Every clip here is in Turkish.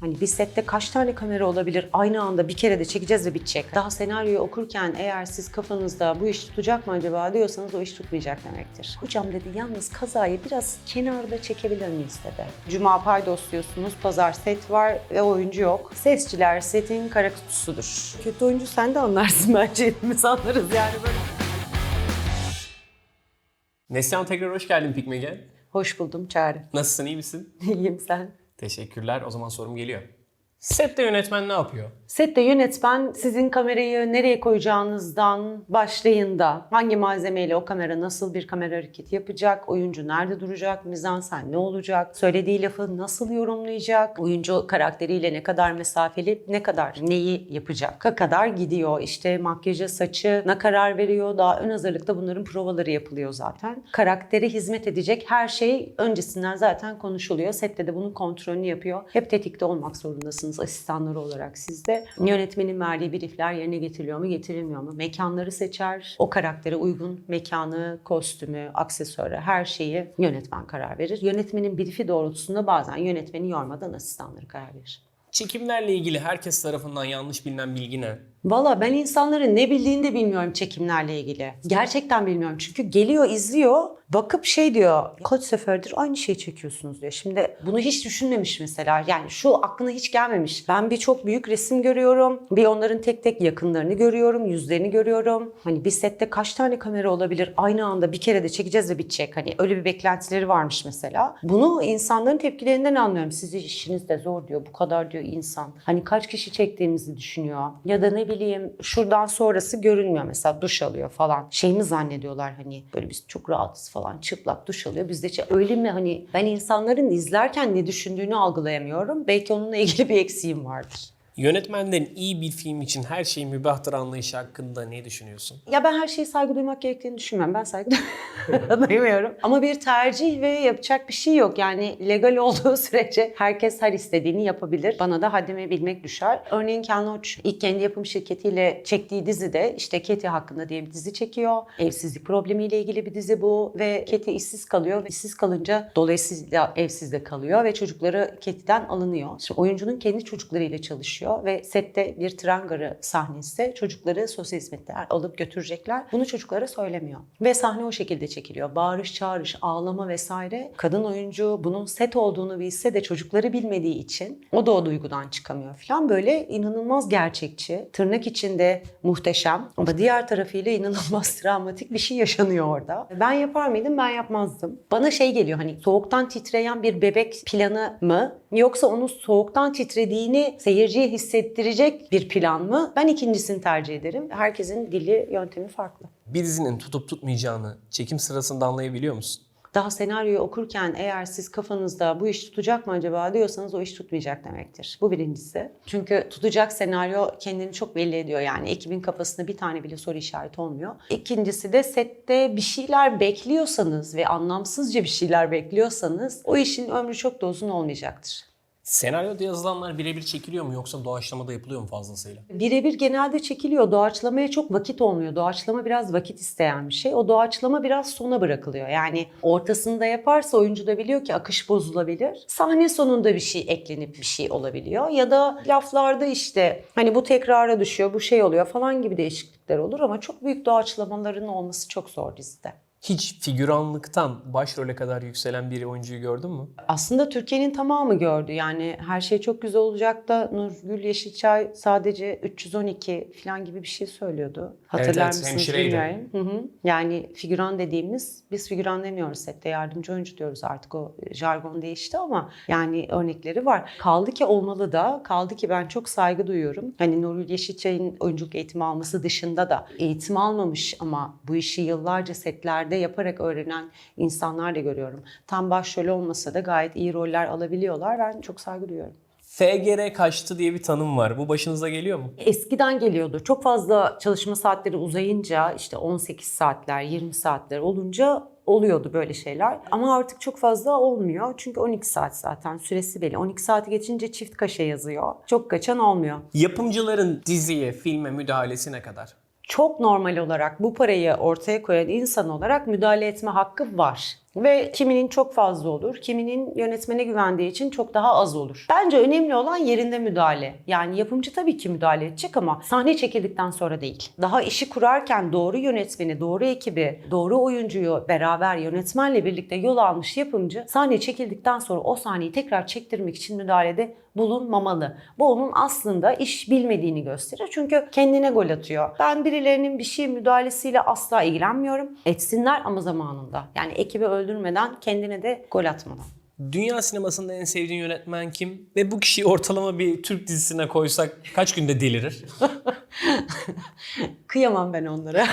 Hani bir sette kaç tane kamera olabilir? Aynı anda bir kere de çekeceğiz ve bitecek. Daha senaryoyu okurken eğer siz kafanızda bu iş tutacak mı acaba diyorsanız o iş tutmayacak demektir. Hocam dedi yalnız kazayı biraz kenarda çekebilir miyiz dedi. Cuma paydos diyorsunuz, pazar set var ve oyuncu yok. Sesçiler setin kara kutusudur. Kötü oyuncu sen de anlarsın bence hepimiz anlarız yani böyle. Neslihan tekrar hoş geldin Pikmegen. Hoş buldum Çağrı. Nasılsın, iyi misin? İyiyim sen. Teşekkürler. O zaman sorum geliyor. Sette yönetmen ne yapıyor? Sette yönetmen sizin kamerayı nereye koyacağınızdan başlayın da hangi malzemeyle o kamera nasıl bir kamera hareketi yapacak, oyuncu nerede duracak, mizansen ne olacak, söylediği lafı nasıl yorumlayacak, oyuncu karakteriyle ne kadar mesafeli, ne kadar neyi yapacak, ka kadar gidiyor. İşte makyaja, saçına karar veriyor. Daha ön hazırlıkta bunların provaları yapılıyor zaten. Karaktere hizmet edecek her şey öncesinden zaten konuşuluyor. Sette de bunun kontrolünü yapıyor. Hep tetikte olmak zorundasınız asistanları olarak siz Yönetmenin verdiği briefler yerine getiriliyor mu, getirilmiyor mu? Mekanları seçer. O karaktere uygun mekanı, kostümü, aksesuarı her şeyi yönetmen karar verir. Yönetmenin briefi doğrultusunda bazen yönetmeni yormadan asistanları karar verir. Çekimlerle ilgili herkes tarafından yanlış bilinen bilgi ne? Valla ben insanların ne bildiğini de bilmiyorum çekimlerle ilgili. Gerçekten bilmiyorum çünkü geliyor izliyor bakıp şey diyor kaç seferdir aynı şeyi çekiyorsunuz diyor. Şimdi bunu hiç düşünmemiş mesela yani şu aklına hiç gelmemiş. Ben bir çok büyük resim görüyorum bir onların tek tek yakınlarını görüyorum yüzlerini görüyorum. Hani bir sette kaç tane kamera olabilir aynı anda bir kere de çekeceğiz ve bitecek. Hani öyle bir beklentileri varmış mesela. Bunu insanların tepkilerinden anlıyorum. Sizin işiniz de zor diyor bu kadar diyor insan. Hani kaç kişi çektiğimizi düşünüyor. Ya da ne bileyim şuradan sonrası görünmüyor mesela duş alıyor falan. Şey mi zannediyorlar hani böyle biz çok rahatız falan çıplak duş alıyor. Biz de şey- öyle mi hani ben insanların izlerken ne düşündüğünü algılayamıyorum. Belki onunla ilgili bir eksiğim vardır. Yönetmenden iyi bir film için her şey mübahtır anlayışı hakkında ne düşünüyorsun? Ya ben her şeye saygı duymak gerektiğini düşünmüyorum. Ben saygı duymuyorum. Ama bir tercih ve yapacak bir şey yok. Yani legal olduğu sürece herkes her istediğini yapabilir. Bana da haddimi bilmek düşer. Örneğin Ken Loach ilk kendi yapım şirketiyle çektiği dizide işte Katie hakkında diye bir dizi çekiyor. Evsizlik problemiyle ilgili bir dizi bu ve Katie işsiz kalıyor. Ve işsiz kalınca dolayısıyla evsiz de kalıyor ve çocukları Katie'den alınıyor. Şimdi oyuncunun kendi çocuklarıyla çalışıyor ve sette bir tren garı sahnesi çocukları sosyal hizmetler alıp götürecekler. Bunu çocuklara söylemiyor. Ve sahne o şekilde çekiliyor. Bağırış, çağırış, ağlama vesaire. Kadın oyuncu bunun set olduğunu bilse de çocukları bilmediği için o da o duygudan çıkamıyor falan. Böyle inanılmaz gerçekçi, tırnak içinde muhteşem ama diğer tarafıyla inanılmaz travmatik bir şey yaşanıyor orada. Ben yapar mıydım? Ben yapmazdım. Bana şey geliyor hani soğuktan titreyen bir bebek planı mı? Yoksa onun soğuktan titrediğini seyirciye hissettirecek bir plan mı? Ben ikincisini tercih ederim. Herkesin dili, yöntemi farklı. Bir dizinin tutup tutmayacağını çekim sırasında anlayabiliyor musun? Daha senaryoyu okurken eğer siz kafanızda bu iş tutacak mı acaba diyorsanız o iş tutmayacak demektir. Bu birincisi. Çünkü tutacak senaryo kendini çok belli ediyor. Yani ekibin kafasında bir tane bile soru işareti olmuyor. İkincisi de sette bir şeyler bekliyorsanız ve anlamsızca bir şeyler bekliyorsanız o işin ömrü çok da uzun olmayacaktır. Senaryoda yazılanlar birebir çekiliyor mu yoksa doğaçlamada yapılıyor mu fazlasıyla? Birebir genelde çekiliyor. Doğaçlamaya çok vakit olmuyor. Doğaçlama biraz vakit isteyen bir şey. O doğaçlama biraz sona bırakılıyor. Yani ortasında yaparsa oyuncu da biliyor ki akış bozulabilir. Sahne sonunda bir şey eklenip bir şey olabiliyor. Ya da laflarda işte hani bu tekrara düşüyor, bu şey oluyor falan gibi değişiklikler olur ama çok büyük doğaçlamaların olması çok zor dizide. Hiç figüranlıktan başrole kadar yükselen bir oyuncuyu gördün mü? Aslında Türkiye'nin tamamı gördü. Yani her şey çok güzel olacak da Nurgül Yeşilçay sadece 312 falan gibi bir şey söylüyordu. Hatırlar evet, mısınız hemşireydi. bilmiyorum. Hı hı. Yani figüran dediğimiz, biz figüran demiyoruz sette yardımcı oyuncu diyoruz artık o jargon değişti ama yani örnekleri var. Kaldı ki olmalı da, kaldı ki ben çok saygı duyuyorum. Hani Nurgül Yeşilçay'ın oyunculuk eğitimi alması dışında da eğitim almamış ama bu işi yıllarca setlerde yaparak öğrenen insanlar da görüyorum. Tam başrol olmasa da gayet iyi roller alabiliyorlar. Ben çok saygı duyuyorum. FGR kaçtı diye bir tanım var. Bu başınıza geliyor mu? Eskiden geliyordu. Çok fazla çalışma saatleri uzayınca işte 18 saatler, 20 saatler olunca oluyordu böyle şeyler. Ama artık çok fazla olmuyor. Çünkü 12 saat zaten süresi belli. 12 saati geçince çift kaşe yazıyor. Çok kaçan olmuyor. Yapımcıların diziye, filme müdahalesi ne kadar? Çok normal olarak bu parayı ortaya koyan insan olarak müdahale etme hakkı var. Ve kiminin çok fazla olur, kiminin yönetmene güvendiği için çok daha az olur. Bence önemli olan yerinde müdahale. Yani yapımcı tabii ki müdahale edecek ama sahne çekildikten sonra değil. Daha işi kurarken doğru yönetmeni, doğru ekibi, doğru oyuncuyu beraber yönetmenle birlikte yol almış yapımcı sahne çekildikten sonra o sahneyi tekrar çektirmek için müdahalede bulunmamalı. Bu onun aslında iş bilmediğini gösterir. Çünkü kendine gol atıyor. Ben birilerinin bir şey müdahalesiyle asla ilgilenmiyorum. Etsinler ama zamanında. Yani ekibi öldürmeden kendine de gol atmadan. Dünya sinemasında en sevdiğin yönetmen kim? Ve bu kişiyi ortalama bir Türk dizisine koysak kaç günde delirir? Kıyamam ben onlara.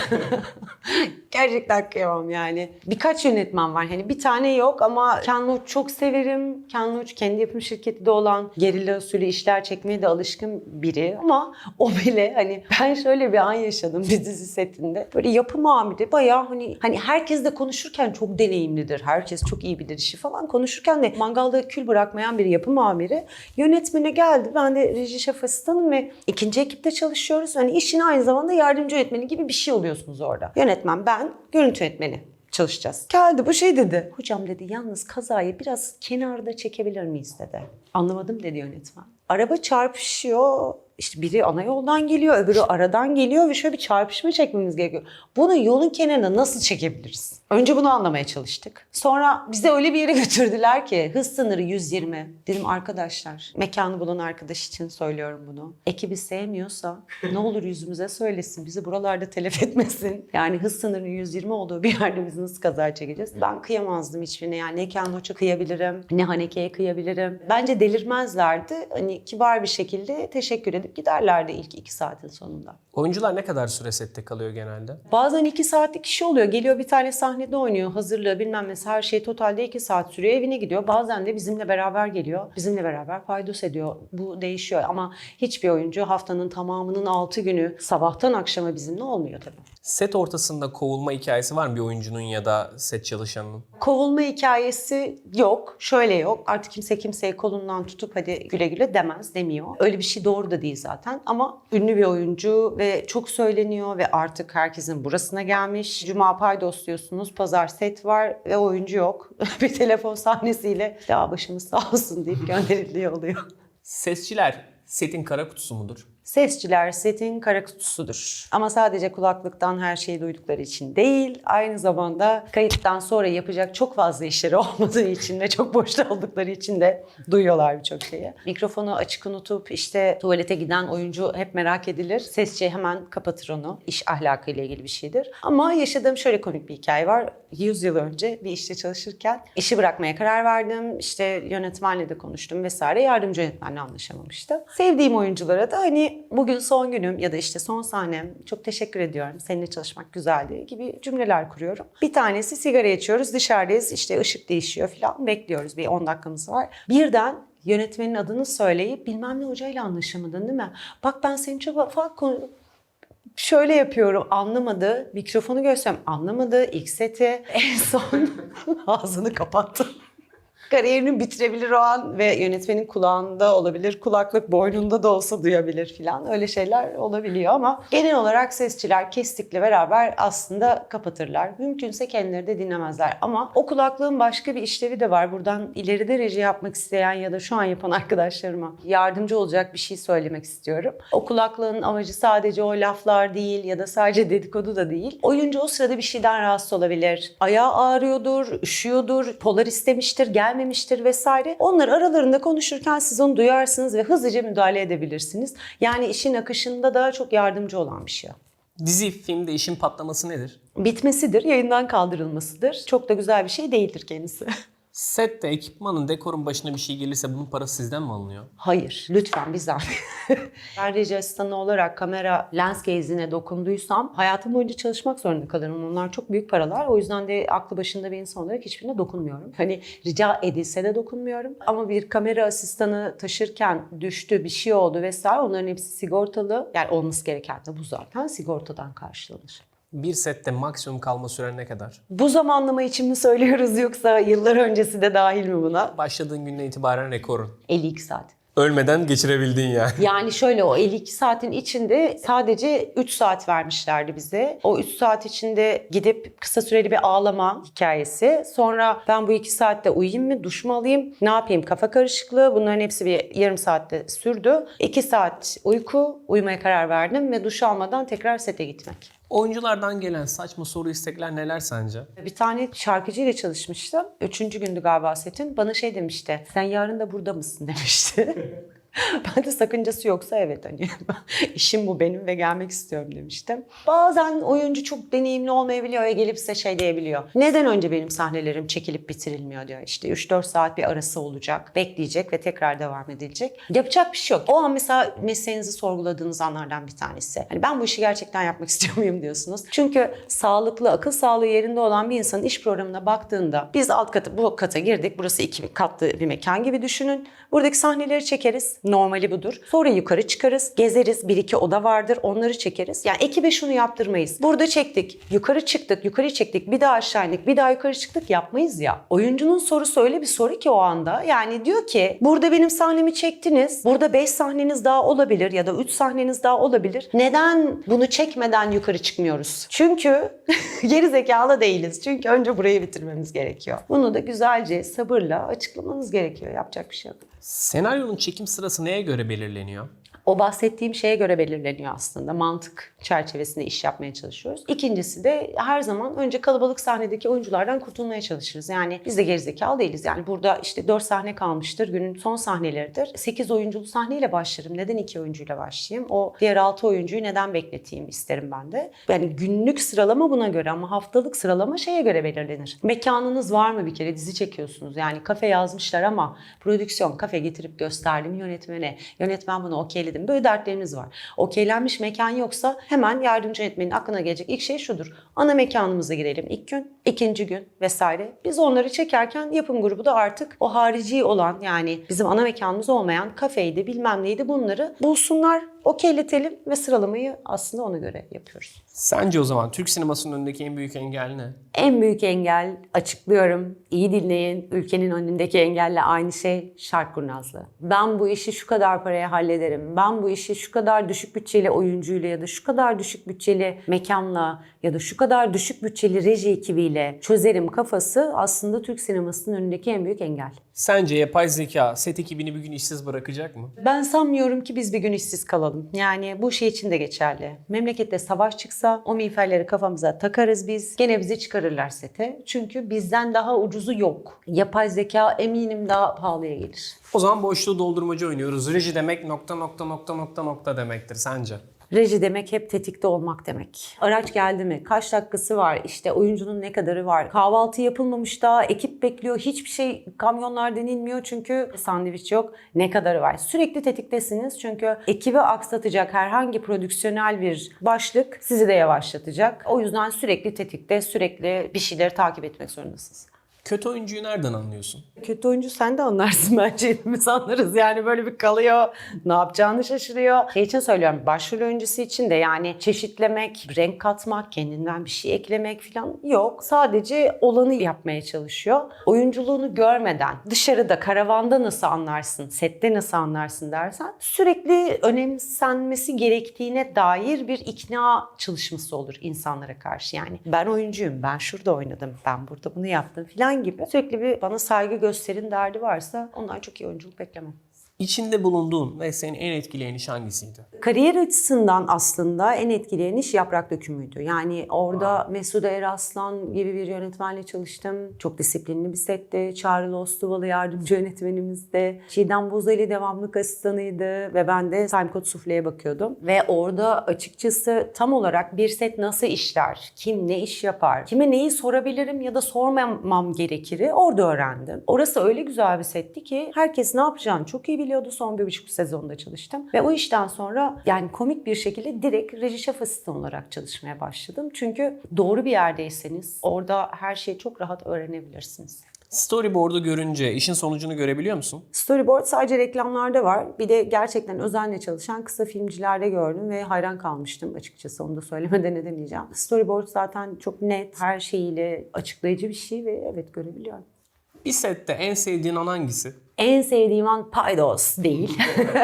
Gerçekten kıyamam yani. Birkaç yönetmen var. Hani bir tane yok ama Ken Loach çok severim. Ken Loach kendi yapım şirketi de olan gerilla usulü işler çekmeye de alışkın biri. Ama o bile hani ben şöyle bir an yaşadım bir dizi setinde. Böyle yapım amiri bayağı hani hani herkes de konuşurken çok deneyimlidir. Herkes çok iyi bilir işi falan. Konuşurken de mangalda kül bırakmayan bir yapım amiri yönetmene geldi. Ben de reji şef asistanım ve ikinci ekipte çalışıyoruz. Hani işin aynı zamanda yardımcı yönetmeni gibi bir şey oluyorsunuz orada. Yönetmen ben, görüntü yönetmeni çalışacağız. Geldi bu şey dedi. Hocam dedi yalnız kazayı biraz kenarda çekebilir miyiz dedi. Anlamadım dedi yönetmen. Araba çarpışıyor. İşte biri ana yoldan geliyor, öbürü aradan geliyor ve şöyle bir çarpışma çekmemiz gerekiyor. Bunu yolun kenarına nasıl çekebiliriz? Önce bunu anlamaya çalıştık. Sonra bizi öyle bir yere götürdüler ki hız sınırı 120. Dedim arkadaşlar, mekanı bulan arkadaş için söylüyorum bunu. Ekibi sevmiyorsa ne olur yüzümüze söylesin. Bizi buralarda telef etmesin. Yani hız sınırının 120 olduğu bir yerde biz nasıl kaza çekeceğiz? Ben kıyamazdım hiçbirine. Yani ne Ken Loach'a kıyabilirim, ne Haneke'ye kıyabilirim. Bence delirmezlerdi. Hani kibar bir şekilde teşekkür edip giderlerdi ilk iki saatin sonunda. Oyuncular ne kadar süre sette kalıyor genelde? Bazen iki saatlik işi oluyor. Geliyor bir tane sahnede oynuyor. Hazırlığı bilmem ne her şey totalde iki saat sürüyor. Evine gidiyor. Bazen de bizimle beraber geliyor. Bizimle beraber paydos ediyor. Bu değişiyor ama hiçbir oyuncu haftanın tamamının altı günü sabahtan akşama bizimle olmuyor tabii. Set ortasında kovulma hikayesi var mı bir oyuncunun ya da set çalışanının? Kovulma hikayesi yok. Şöyle yok. Artık kimse kimseyi kolundan tutup hadi güle güle demez, demiyor. Öyle bir şey doğru da değil zaten. Ama ünlü bir oyuncu ve çok söyleniyor ve artık herkesin burasına gelmiş. Cuma paydos diyorsunuz, pazar set var ve oyuncu yok. bir telefon sahnesiyle daha başımız sağ olsun deyip gönderiliyor oluyor. Sesçiler setin kara kutusu mudur? Sesçiler setin kara kutusudur. Ama sadece kulaklıktan her şeyi duydukları için değil, aynı zamanda kayıttan sonra yapacak çok fazla işleri olmadığı için ve çok boşta oldukları için de duyuyorlar birçok şeyi. Mikrofonu açık unutup işte tuvalete giden oyuncu hep merak edilir. Sesçi hemen kapatır onu. İş ahlakıyla ilgili bir şeydir. Ama yaşadığım şöyle komik bir hikaye var. 100 yıl önce bir işte çalışırken işi bırakmaya karar verdim. İşte yönetmenle de konuştum vesaire. Yardımcı yönetmenle anlaşamamıştı. Sevdiğim oyunculara da hani bugün son günüm ya da işte son sahnem çok teşekkür ediyorum. Seninle çalışmak güzeldi gibi cümleler kuruyorum. Bir tanesi sigara içiyoruz dışarıdayız işte ışık değişiyor falan bekliyoruz bir 10 dakikamız var. Birden yönetmenin adını söyleyip bilmem ne hocayla anlaşamadın değil mi? Bak ben seni çok ufak şöyle yapıyorum anlamadı. Mikrofonu görsem anlamadı. İlk seti en son ağzını kapattı. Kariyerini bitirebilir o an ve yönetmenin kulağında olabilir, kulaklık boynunda da olsa duyabilir filan. Öyle şeyler olabiliyor ama genel olarak sesçiler kestikle beraber aslında kapatırlar. Mümkünse kendileri de dinlemezler. Ama o kulaklığın başka bir işlevi de var. Buradan ileride reji yapmak isteyen ya da şu an yapan arkadaşlarıma yardımcı olacak bir şey söylemek istiyorum. O kulaklığın amacı sadece o laflar değil ya da sadece dedikodu da değil. Oyuncu o sırada bir şeyden rahatsız olabilir. Ayağı ağrıyordur, üşüyordur, polar istemiştir, gelmemiştir vesaire. Onlar aralarında konuşurken siz onu duyarsınız ve hızlıca müdahale edebilirsiniz. Yani işin akışında da çok yardımcı olan bir şey. Dizi, filmde işin patlaması nedir? Bitmesidir, yayından kaldırılmasıdır. Çok da güzel bir şey değildir kendisi. Sette ekipmanın, dekorun başına bir şey gelirse bunun parası sizden mi alınıyor? Hayır, lütfen zahmet. ben reji asistanı olarak kamera lens case'ine dokunduysam hayatım boyunca çalışmak zorunda kalırım. Onlar çok büyük paralar. O yüzden de aklı başında bir insan olarak hiçbirine dokunmuyorum. Hani rica edilse de dokunmuyorum. Ama bir kamera asistanı taşırken düştü, bir şey oldu vesaire onların hepsi sigortalı. Yani olması gereken de bu zaten sigortadan karşılanır. Bir sette maksimum kalma süren ne kadar? Bu zamanlama için mi söylüyoruz yoksa yıllar öncesi de dahil mi buna? Başladığın günden itibaren rekorun. 52 saat. Ölmeden geçirebildin yani. Yani şöyle o 52 saatin içinde sadece 3 saat vermişlerdi bize. O 3 saat içinde gidip kısa süreli bir ağlama hikayesi. Sonra ben bu 2 saatte uyuyayım mı, duş mu alayım, ne yapayım kafa karışıklığı. Bunların hepsi bir yarım saatte sürdü. 2 saat uyku, uyumaya karar verdim ve duş almadan tekrar sete gitmek. Oyunculardan gelen saçma soru istekler neler sence? Bir tane şarkıcıyla çalışmıştım. Üçüncü gündü galiba setin. Bana şey demişti. Sen yarın da burada mısın demişti. ben de sakıncası yoksa evet hani işim bu benim ve gelmek istiyorum demiştim. Bazen oyuncu çok deneyimli olmayabiliyor ve gelip size şey diyebiliyor. Neden önce benim sahnelerim çekilip bitirilmiyor diyor. İşte 3-4 saat bir arası olacak. Bekleyecek ve tekrar devam edilecek. Yapacak bir şey yok. O an mesela mesleğinizi sorguladığınız anlardan bir tanesi. Hani ben bu işi gerçekten yapmak istiyor muyum diyorsunuz. Çünkü sağlıklı, akıl sağlığı yerinde olan bir insanın iş programına baktığında biz alt katı bu kata girdik. Burası iki katlı bir mekan gibi düşünün. Buradaki sahneleri çekeriz. Normali budur. Sonra yukarı çıkarız. Gezeriz. Bir iki oda vardır. Onları çekeriz. Yani ekibe şunu yaptırmayız. Burada çektik. Yukarı çıktık. Yukarı çektik. Bir daha aşağı indik. Bir daha yukarı çıktık. Yapmayız ya. Oyuncunun sorusu öyle bir soru ki o anda. Yani diyor ki burada benim sahnemi çektiniz. Burada 5 sahneniz daha olabilir ya da 3 sahneniz daha olabilir. Neden bunu çekmeden yukarı çıkmıyoruz? Çünkü geri zekalı değiliz. Çünkü önce burayı bitirmemiz gerekiyor. Bunu da güzelce sabırla açıklamanız gerekiyor. Yapacak bir şey yok. Senaryonun çekim sırası neye göre belirleniyor? O bahsettiğim şeye göre belirleniyor aslında. Mantık çerçevesinde iş yapmaya çalışıyoruz. İkincisi de her zaman önce kalabalık sahnedeki oyunculardan kurtulmaya çalışırız. Yani biz de gerizekalı değiliz. Yani burada işte 4 sahne kalmıştır. Günün son sahneleridir. 8 oyunculu sahneyle başlarım. Neden 2 oyuncuyla başlayayım? O diğer 6 oyuncuyu neden bekleteyim isterim ben de. Yani günlük sıralama buna göre ama haftalık sıralama şeye göre belirlenir. Mekanınız var mı bir kere dizi çekiyorsunuz. Yani kafe yazmışlar ama prodüksiyon kafe getirip gösterdim yönetmene. Yönetmen bunu okeyledim. Böyle dertlerimiz var. Okeylenmiş mekan yoksa hemen yardımcı yönetmenin aklına gelecek ilk şey şudur. Ana mekanımıza girelim ilk gün, ikinci gün vesaire. Biz onları çekerken yapım grubu da artık o harici olan yani bizim ana mekanımız olmayan kafeydi bilmem neydi bunları bulsunlar, okeyletelim ve sıralamayı aslında ona göre yapıyoruz. Sence o zaman Türk sinemasının önündeki en büyük engel ne? En büyük engel açıklıyorum. İyi dinleyin. Ülkenin önündeki engelle aynı şey şark kurnazlığı. Ben bu işi şu kadar paraya hallederim. Ben bu işi şu kadar düşük bütçeli oyuncuyla ya da şu kadar düşük bütçeli mekanla ya da şu kadar düşük bütçeli reji ekibiyle çözerim kafası aslında Türk sinemasının önündeki en büyük engel. Sence yapay zeka set ekibini bir gün işsiz bırakacak mı? Ben sanmıyorum ki biz bir gün işsiz kalalım. Yani bu şey için de geçerli. Memlekette savaş çıksa o miğferleri kafamıza takarız biz. Gene bizi çıkarırlar sete. Çünkü bizden daha ucuzu yok. Yapay zeka eminim daha pahalıya gelir. O zaman boşluğu doldurmacı oynuyoruz. Reji demek nokta nokta nokta nokta nokta demektir sence? Reji demek hep tetikte olmak demek. Araç geldi mi? Kaç dakikası var? İşte oyuncunun ne kadarı var? Kahvaltı yapılmamış daha, ekip bekliyor. Hiçbir şey kamyonlar denilmiyor çünkü sandviç yok. Ne kadarı var? Sürekli tetiktesiniz çünkü ekibi aksatacak herhangi prodüksiyonel bir başlık sizi de yavaşlatacak. O yüzden sürekli tetikte, sürekli bir şeyleri takip etmek zorundasınız. Kötü oyuncuyu nereden anlıyorsun? Kötü oyuncu sen de anlarsın bence hepimiz anlarız. Yani böyle bir kalıyor, ne yapacağını şaşırıyor. Şey için söylüyorum, başrol oyuncusu için de yani çeşitlemek, renk katmak, kendinden bir şey eklemek falan yok. Sadece olanı yapmaya çalışıyor. Oyunculuğunu görmeden dışarıda, karavanda nasıl anlarsın, sette nasıl anlarsın dersen sürekli önemsenmesi gerektiğine dair bir ikna çalışması olur insanlara karşı. Yani ben oyuncuyum, ben şurada oynadım, ben burada bunu yaptım falan gibi. Sürekli bir bana saygı gösterin derdi varsa ondan çok iyi oyunculuk beklemem. İçinde bulunduğun ve seni en etkileyen iş hangisiydi? Kariyer açısından aslında en etkileyen iş Yaprak Dökümü'ydü. Yani orada Mesude Eraslan gibi bir yönetmenle çalıştım. Çok disiplinli bir setti. Çağrı Lostuvalı yardımcı yönetmenimizdi. Çiğdem Bozeli devamlık asistanıydı ve ben de Timecode Sufle'ye bakıyordum. Ve orada açıkçası tam olarak bir set nasıl işler, kim ne iş yapar, kime neyi sorabilirim ya da sormamam gerekir orada öğrendim. Orası öyle güzel bir setti ki herkes ne yapacağını çok iyi biliyordu. Son bir buçuk sezonda çalıştım. Ve o işten sonra yani komik bir şekilde direkt reji şef asistanı olarak çalışmaya başladım. Çünkü doğru bir yerdeyseniz orada her şeyi çok rahat öğrenebilirsiniz. Storyboard'u görünce işin sonucunu görebiliyor musun? Storyboard sadece reklamlarda var. Bir de gerçekten özenle çalışan kısa filmcilerde gördüm ve hayran kalmıştım açıkçası. Onu da söylemeden edemeyeceğim. Storyboard zaten çok net, her şeyiyle açıklayıcı bir şey ve evet görebiliyorum. Bir sette en sevdiğin an hangisi? En sevdiğim an paydos değil.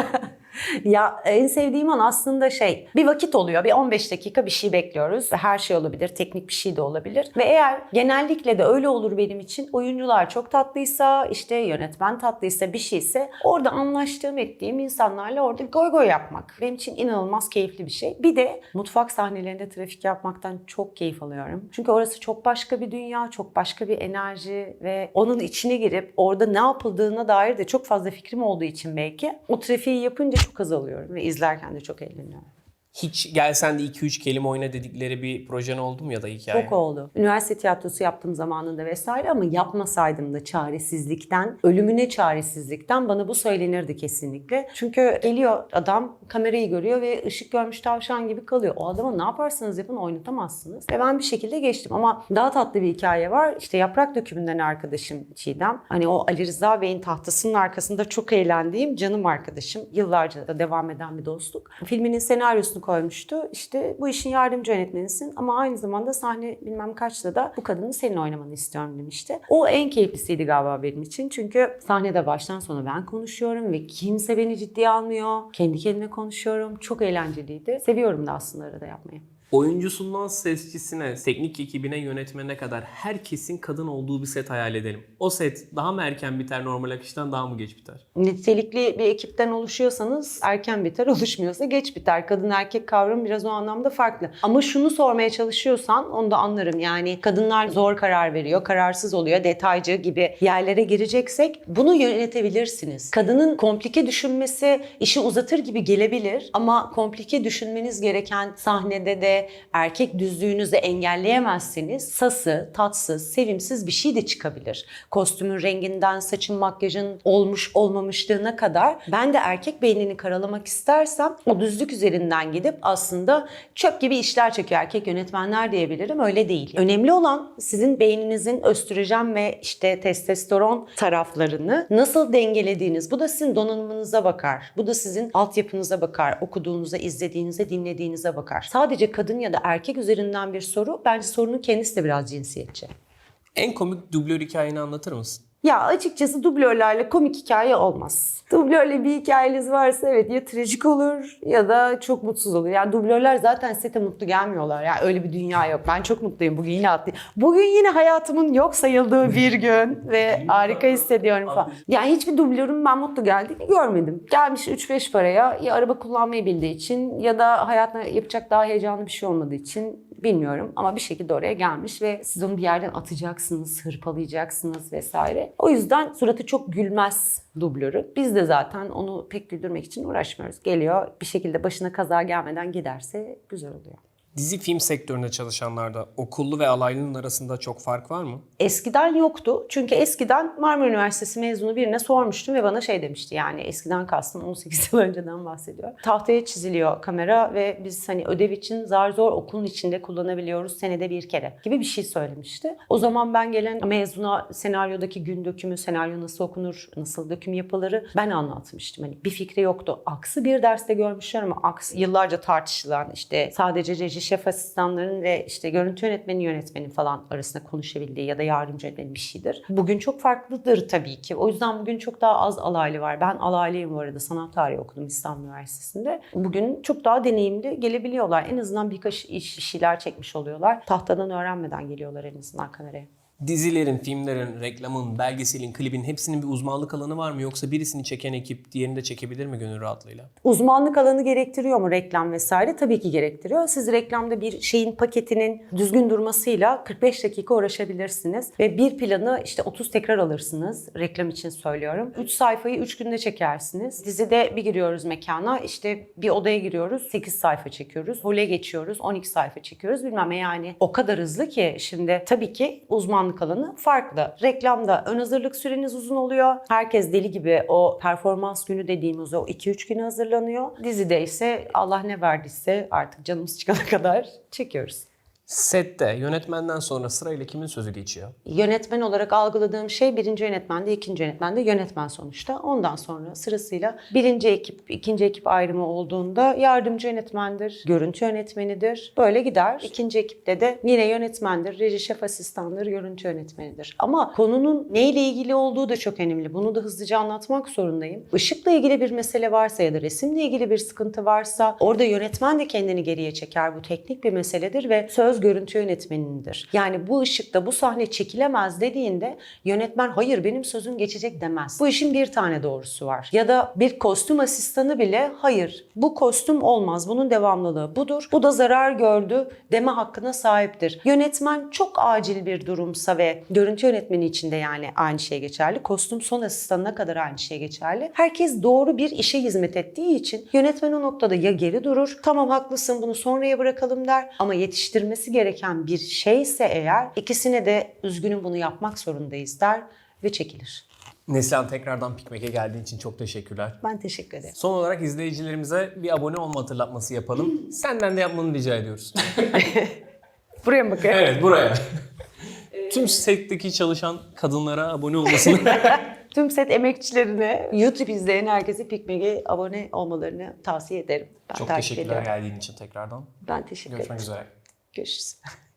ya en sevdiğim an aslında şey bir vakit oluyor bir 15 dakika bir şey bekliyoruz her şey olabilir teknik bir şey de olabilir ve eğer genellikle de öyle olur benim için oyuncular çok tatlıysa işte yönetmen tatlıysa bir şeyse orada anlaştığım ettiğim insanlarla orada goy goy yapmak benim için inanılmaz keyifli bir şey. Bir de mutfak sahnelerinde trafik yapmaktan çok keyif alıyorum. Çünkü orası çok başka bir dünya, çok başka bir enerji ve onun içine girip orada ne yapıldığına dair de çok fazla fikrim olduğu için belki o trafiği yapınca çok haz alıyorum ve izlerken de çok eğleniyorum. Hiç gelsen de 2-3 kelime oyna dedikleri bir projen oldu mu ya da hikaye? Çok oldu. Üniversite tiyatrosu yaptığım zamanında vesaire ama yapmasaydım da çaresizlikten, ölümüne çaresizlikten bana bu söylenirdi kesinlikle. Çünkü geliyor adam kamerayı görüyor ve ışık görmüş tavşan gibi kalıyor. O adama ne yaparsanız yapın oynatamazsınız. Ve ben bir şekilde geçtim ama daha tatlı bir hikaye var. İşte Yaprak Dökümü'nden arkadaşım Çiğdem. Hani o Ali Rıza Bey'in tahtasının arkasında çok eğlendiğim canım arkadaşım. Yıllarca da devam eden bir dostluk. Filminin senaryosunu koymuştu. İşte bu işin yardımcı yönetmenisin ama aynı zamanda sahne bilmem kaçta da bu kadını senin oynamanı istiyorum demişti. O en keyiflisiydi galiba benim için. Çünkü sahnede baştan sona ben konuşuyorum ve kimse beni ciddiye almıyor. Kendi kendime konuşuyorum. Çok eğlenceliydi. Seviyorum da aslında arada yapmayı. Oyuncusundan sesçisine, teknik ekibine, yönetmenine kadar herkesin kadın olduğu bir set hayal edelim. O set daha mı erken biter normal akıştan daha mı geç biter? Nitelikli bir ekipten oluşuyorsanız erken biter, oluşmuyorsa geç biter. Kadın erkek kavramı biraz o anlamda farklı. Ama şunu sormaya çalışıyorsan onu da anlarım. Yani kadınlar zor karar veriyor, kararsız oluyor, detaycı gibi yerlere gireceksek bunu yönetebilirsiniz. Kadının komplike düşünmesi işi uzatır gibi gelebilir ama komplike düşünmeniz gereken sahnede de erkek düzlüğünüzü engelleyemezseniz sası, tatsız, sevimsiz bir şey de çıkabilir. Kostümün renginden, saçın, makyajın olmuş olmamışlığına kadar ben de erkek beynini karalamak istersem o düzlük üzerinden gidip aslında çöp gibi işler çekiyor erkek yönetmenler diyebilirim. Öyle değil. Önemli olan sizin beyninizin östrojen ve işte testosteron taraflarını nasıl dengelediğiniz. Bu da sizin donanımınıza bakar. Bu da sizin altyapınıza bakar. Okuduğunuza, izlediğinize, dinlediğinize bakar. Sadece kadın ya da erkek üzerinden bir soru. Bence sorunun kendisi de biraz cinsiyetçi. En komik dublör hikayeni anlatır mısın? Ya açıkçası dublörlerle komik hikaye olmaz. Dublörle bir hikayeniz varsa evet ya trajik olur ya da çok mutsuz olur. Yani dublörler zaten sete mutlu gelmiyorlar. Yani öyle bir dünya yok. Ben çok mutluyum. Bugün yine atlı. Bugün yine hayatımın yok sayıldığı bir gün ve harika hissediyorum falan. Yani hiçbir dublörün ben mutlu geldiğini görmedim. Gelmiş 3-5 paraya ya araba kullanmayı bildiği için ya da hayatına yapacak daha heyecanlı bir şey olmadığı için bilmiyorum ama bir şekilde oraya gelmiş ve siz onu bir yerden atacaksınız, hırpalayacaksınız vesaire. O yüzden suratı çok gülmez dublörü. Biz de zaten onu pek güldürmek için uğraşmıyoruz. Geliyor bir şekilde başına kaza gelmeden giderse güzel oluyor. Dizi film sektöründe çalışanlarda okullu ve alaylının arasında çok fark var mı? Eskiden yoktu. Çünkü eskiden Marmara Üniversitesi mezunu birine sormuştum ve bana şey demişti. Yani eskiden kastım 18 yıl önceden bahsediyor. Tahtaya çiziliyor kamera ve biz hani ödev için zar zor okulun içinde kullanabiliyoruz senede bir kere gibi bir şey söylemişti. O zaman ben gelen mezuna senaryodaki gün dökümü, senaryo nasıl okunur, nasıl döküm yapılırı ben anlatmıştım. Hani bir fikri yoktu. Aksı bir derste görmüşler ama aks yıllarca tartışılan işte sadece reji şef asistanların ve işte görüntü yönetmeni yönetmenin falan arasında konuşabildiği ya da yardımcı yönetmenin bir şeydir. Bugün çok farklıdır tabii ki. O yüzden bugün çok daha az alaylı var. Ben alaylıyım bu arada. Sanat tarihi okudum İstanbul Üniversitesi'nde. Bugün çok daha deneyimli gelebiliyorlar. En azından birkaç iş, şeyler çekmiş oluyorlar. Tahtadan öğrenmeden geliyorlar en azından kameraya. Dizilerin, filmlerin, reklamın, belgeselin, klibin hepsinin bir uzmanlık alanı var mı? Yoksa birisini çeken ekip diğerini de çekebilir mi gönül rahatlığıyla? Uzmanlık alanı gerektiriyor mu reklam vesaire? Tabii ki gerektiriyor. Siz reklamda bir şeyin paketinin düzgün durmasıyla 45 dakika uğraşabilirsiniz. Ve bir planı işte 30 tekrar alırsınız. Reklam için söylüyorum. 3 sayfayı 3 günde çekersiniz. Dizide bir giriyoruz mekana işte bir odaya giriyoruz 8 sayfa çekiyoruz. Hole geçiyoruz 12 sayfa çekiyoruz bilmem yani. O kadar hızlı ki şimdi tabii ki uzmanlık alanı farklı. Reklamda ön hazırlık süreniz uzun oluyor. Herkes deli gibi o performans günü dediğimiz o 2-3 güne hazırlanıyor. Dizide ise Allah ne verdiyse artık canımız çıkana kadar çekiyoruz. Sette yönetmenden sonra sırayla kimin sözü geçiyor? Yönetmen olarak algıladığım şey birinci yönetmende, ikinci yönetmende yönetmen sonuçta. Ondan sonra sırasıyla birinci ekip, ikinci ekip ayrımı olduğunda yardımcı yönetmendir, görüntü yönetmenidir. Böyle gider. İkinci ekipte de yine yönetmendir, reji şef asistandır, görüntü yönetmenidir. Ama konunun neyle ilgili olduğu da çok önemli. Bunu da hızlıca anlatmak zorundayım. Işıkla ilgili bir mesele varsa ya da resimle ilgili bir sıkıntı varsa orada yönetmen de kendini geriye çeker. Bu teknik bir meseledir ve söz görüntü yönetmenindir. Yani bu ışıkta bu sahne çekilemez dediğinde yönetmen hayır benim sözüm geçecek demez. Bu işin bir tane doğrusu var. Ya da bir kostüm asistanı bile hayır bu kostüm olmaz bunun devamlılığı budur. Bu da zarar gördü deme hakkına sahiptir. Yönetmen çok acil bir durumsa ve görüntü yönetmeni için de yani aynı şey geçerli. Kostüm son asistanına kadar aynı şey geçerli. Herkes doğru bir işe hizmet ettiği için yönetmen o noktada ya geri durur, tamam haklısın bunu sonraya bırakalım der ama yetiştirmesi gereken bir şeyse eğer ikisine de üzgünüm bunu yapmak zorundayız der ve çekilir. Neslihan tekrardan Pikmek'e geldiğin için çok teşekkürler. Ben teşekkür ederim. Son olarak izleyicilerimize bir abone olma hatırlatması yapalım. Senden de yapmanı rica ediyoruz. Buraya mı bakıyorum? evet buraya. Tüm setteki çalışan kadınlara abone olmasını Tüm set emekçilerine, YouTube izleyen herkese Pikmeg'e abone olmalarını tavsiye ederim. Ben çok takip teşekkürler ediyorum. geldiğin için tekrardan. Ben teşekkür Görüşmek ederim. üzere. Görüşürüz.